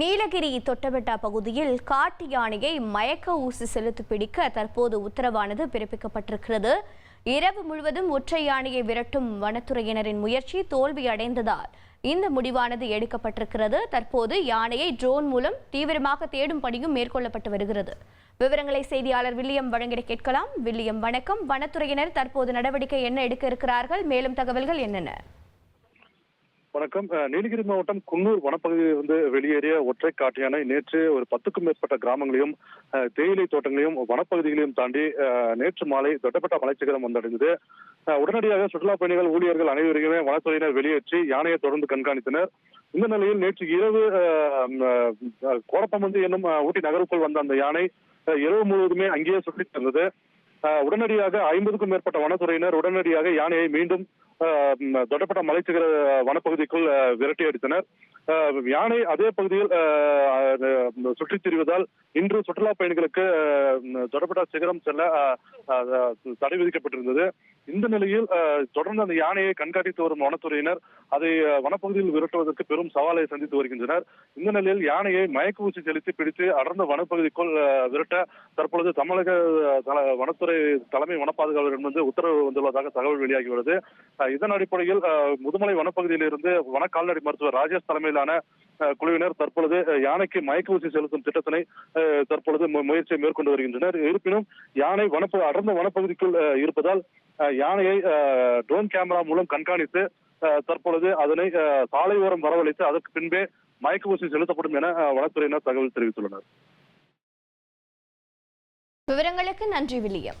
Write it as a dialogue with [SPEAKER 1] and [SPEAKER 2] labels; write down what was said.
[SPEAKER 1] நீலகிரி தொட்டபெட்டா பகுதியில் காட்டு யானையை மயக்க ஊசி செலுத்தி பிடிக்க தற்போது உத்தரவானது பிறப்பிக்கப்பட்டிருக்கிறது. இரவு முழுவதும் ஒற்றை யானையை விரட்டும் வனத்துறையினரின் முயற்சி தோல்வி அடைந்ததால் இந்த முடிவானது எடுக்கப்பட்டிருக்கிறது. தற்போது யானையை ட்ரோன் மூலம் தீவிரமாக தேடும் பணியும் மேற்கொள்ளப்பட்டு வருகிறது. விவரங்களை செய்தியாளர் வில்லியம் வழங்கிட கேட்கலாம். வில்லியம் வணக்கம். வனத்துறையினர் தற்போது நடவடிக்கை என்ன எடுக்க இருக்கிறார்கள்? மேலும் தகவல்கள் என்னென்ன?
[SPEAKER 2] வணக்கம். நீலகிரி மாவட்டம் குன்னூர் வனப்பகுதியிலிருந்து வெளியேறிய ஒற்றை காட்டு யானை நேற்று ஒரு பத்துக்கும் மேற்பட்ட கிராமங்களையும் தேயிலை தோட்டங்களையும் வனப்பகுதிகளையும் தாண்டி நேற்று மாலை தொட்டப்பட்ட மலைச்சிகரம் வந்தடைந்தது. உடனடியாக சுற்றுலா பயணிகள் ஊழியர்கள் அனைவரையுமே வனத்துறையினர் வெளியேற்றி யானையை தொடர்ந்து கண்காணித்தனர். இந்த நிலையில் நேற்று இரவு அஹ், கோரப்பமந்து என்னும் ஊட்டி நகருக்குள் வந்த அந்த யானை இரவு முழுவதுமே அங்கேயே சுற்றித் தந்தது உடனடியாக ஐம்பதுக்கும் மேற்பட்ட வனத்துறையினர் உடனடியாக யானையை மீண்டும் தொட்டப்பட்ட மலைச்சிகர வனப்பகுதிக்குள் விரட்டி அடித்தனர். யானை அதே பகுதியில் சுற்றித் திரிவதால் இன்று சுற்றுலா பயணிகளுக்கு அஹ், சிகரம் செல்ல தடை விதிக்கப்பட்டிருந்தது. இந்த நிலையில் தொடர்ந்து அந்த யானையை கண்காணித்து வரும் வனத்துறையினர் அதை வனப்பகுதியில் விரட்டுவதற்கு பெரும் சவாலை சந்தித்து வருகின்றனர். இந்த நிலையில் யானையை மயக்க ஊசி செலுத்தி பிடித்து அடர்ந்த வனப்பகுதிக்குள் விரட்ட தற்பொழுது தமிழக தல- வனத்துறை தலைமை வனப்பாதுகாவலரிடம் வந்து உத்தரவு வந்துள்ளதாக தகவல் வெளியாகியுள்ளது வருது. இதன் அடிப்படையில் முதுமலை வனப்பகுதியில் இருந்து வன கால்நடை மருத்துவர் ராஜேஷ் தலைமையிலான குழுவினர் தற்பொழுது யானைக்கு மயக்க ஊசி செலுத்தும் திட்டத்தினை தற்பொழுது முயற்சியை மேற்கொண்டு வருகின்றனர். இருப்பினும் யானை வனப்ப அடர்ந்த வனப்பகுதிக்குள் இருப்பதால் யானையை ட்ரோன் கேமரா மூலம் கண்காணித்து தற்பொழுது அதனை சாலை ஓரம் வரவழைத்து அதற்கு பின்பே மயக்க ஊசி செலுத்தப்படும் என வனத்துறையினர் தகவல் தெரிவித்துள்ளனர்.
[SPEAKER 1] விவரங்களுக்கு நன்றி வில்லியம்.